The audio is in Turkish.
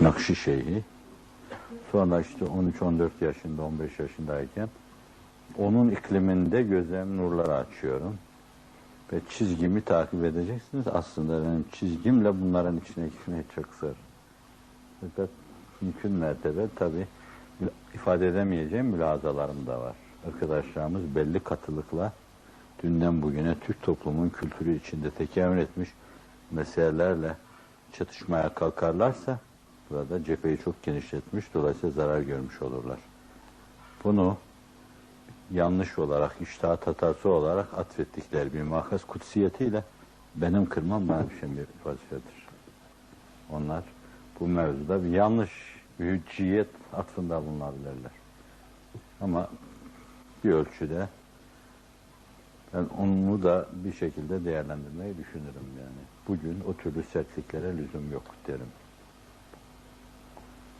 Nakşi Şeyhi. Sonra işte 13-14 yaşında, 15 yaşındayken onun ikliminde gözlem nurları açıyorum. Ve çizgimi takip edeceksiniz. Aslında benim çizgimle bunların içine gitmeye çok zor. Fakat mümkün mertebe tabi ifade edemeyeceğim mülazalarım da var. Arkadaşlarımız belli katılıkla dünden bugüne Türk toplumun kültürü içinde tekemmül etmiş meselelerle çatışmaya kalkarlarsa burada cepheyi çok genişletmiş dolayısıyla zarar görmüş olurlar. Bunu yanlış olarak, iştahat hatası olarak atfettikleri bir makas kutsiyetiyle benim kırmam bana düşen bir vazifedir. Onlar bu mevzuda bir yanlış bir hücciyet atfında bulunabilirler. Ama bir ölçüde ben onu da bir şekilde değerlendirmeyi düşünürüm yani. Bugün o türlü sertliklere lüzum yok derim.